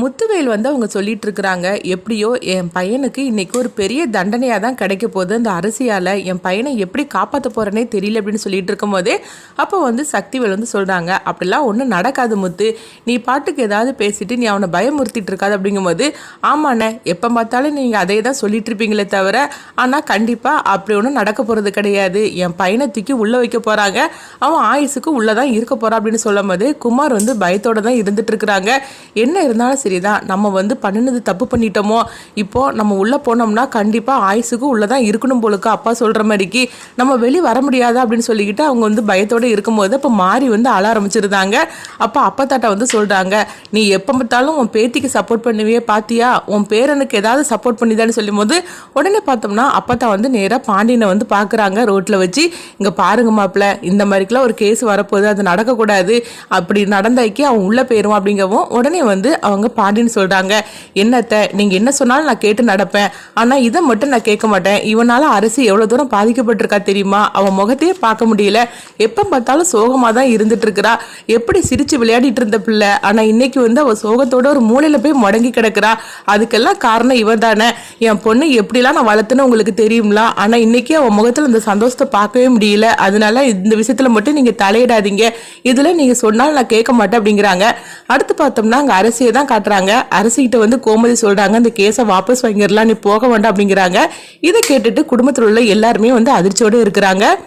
முத்துவேல் வந்து அவங்க சொல்லிட்டு இருக்கிறாங்க எப்படியோ என் பையனுக்கு இன்னைக்கு ஒரு பெரிய தண்டனையாக தான் கிடைக்க போகுது. அந்த அரசியால் என் பையனை எப்படி காப்பாற்ற போகிறேனே தெரியல அப்படின்னு சொல்லிட்டு இருக்கும்போதே அப்போ வந்து சக்திவேல் வந்து சொல்கிறாங்க அப்படிலாம் ஒன்றும் நடக்காது முத்து. நீ பாட்டுக்கு ஏதாவது பேசிட்டு நீ அவனை பயமுறுத்திட்டு இருக்காது அப்படிங்கும்போது ஆமாண்ணே எப்போ பார்த்தாலும் நீங்கள் அதே தான் சொல்லிட்டு இருப்பீங்களே தவிர ஆனால் கண்டிப்பாக அப்படி ஒன்றும் நடக்க போகிறது கிடையாது. என் பையனை தூக்கி உள்ளே வைக்க போகிறாங்க அவன் ஆயுசுக்கு உள்ளே தான் இருக்க போகிறான் அப்படின்னு சொல்லும் போது குமார் வந்து பயத்தோட தான் இருந்துட்டு இருக்கிறாங்க. என்ன இருந்தாலும் சரிதான் நம்ம வந்து பண்ணினது தப்பு பண்ணிட்டோமோ? இப்போ நம்ம உள்ளே போனோம்னா கண்டிப்பாக ஆயுசுக்கு உள்ளே தான் இருக்கணும் போலுக்கு அப்பா சொல்கிற மாதிரிக்கு நம்ம வெளியே வர முடியாதா அப்படின்னு சொல்லிக்கிட்டு அவங்க வந்து பயத்தோடு இருக்கும்போது அப்போ மாறி வந்து அழ ஆரம்பிச்சிருந்தாங்க. அப்போ அப்பா தாட்டா வந்து சொல்கிறாங்க நீ எப்போ பார்த்தாலும் உன் பேத்திக்கு சப்போர்ட் பண்ணுவே பார்த்தியா உன் பேரனுக்கு ஏதாவது சப்போர்ட் பண்ணிதான்னு சொல்லும்போது உடனே பார்த்தோம்னா அப்பத்தா வந்து நேராக பாண்டியனை வந்து பார்க்குறாங்க ரோட்டில் வச்சு. இங்கே பாருங்க மாப்பிள்ள இந்த மாதிரிக்கெல்லாம் ஒரு கேஸ் வரப்போகுது அது நடக்கக்கூடாது. அப்படி நடந்தாக்கி அவன் உள்ளே போயிடும் அப்படிங்கவும் உடனே வந்து அவங்க பாண்டியன் சொல்கிறாங்க என்னத்த நீங்கள் என்ன சொன்னாலும் நான் கேட்டு நடப்பேன். ஆனால் இதை மட்டும் நான் கேட்க மாட்டேன். இவனால் அரசு எவ்வளோ தூரம் பாதிக்கப்பட்டிருக்கா தெரியுமா? அவன் முகத்தையே பார்க்க முடியல. எப்போ பார்த்தாலும் சோகமாக தான் இருந்துட்டு இருக்கிறா எப்படி சிரித்து விளையாடிட்டு இருந்த பிள்ளை? ஆனால் இன்னைக்கு வந்து அவள் சோகத்தோட ஒரு மூலையில் போய் முடங்கி கிடக்குறா. அதுக்கெல்லாம் காரணம் இவன் தானே. என் பொண்ணு எப்படிலாம் நான் வளர்த்துன்னு உங்களுக்கு தெரியும்ல? ஆனால் இன்னைக்கு அவன் முகத்தில் அந்த சந்தோஷத்தை பார்க்கவே முடியல. அதனால இந்த விஷயத்தில் மட்டும் நீங்கள் தலையிடாதீங்க. இதில் நீங்கள் சொன்னாலும் நான் கேட்க மாட்டேன் அப்படிங்கிறாங்க. அடுத்து பார்த்தோம்னா அங்கே அரசியை தான் காட்டுறாங்க. அரசிகிட்ட வந்து கோமதி சொல்றாங்க இந்த கேஸை வாபஸ் வாங்கிடலாம் நீ போக வேண்டாம் அப்படிங்கிறாங்க. இதை கேட்டுட்டு குடும்பத்தில் உள்ள எல்லாருமே வந்து அதிர்ச்சியோடு இருக்கிறாங்க.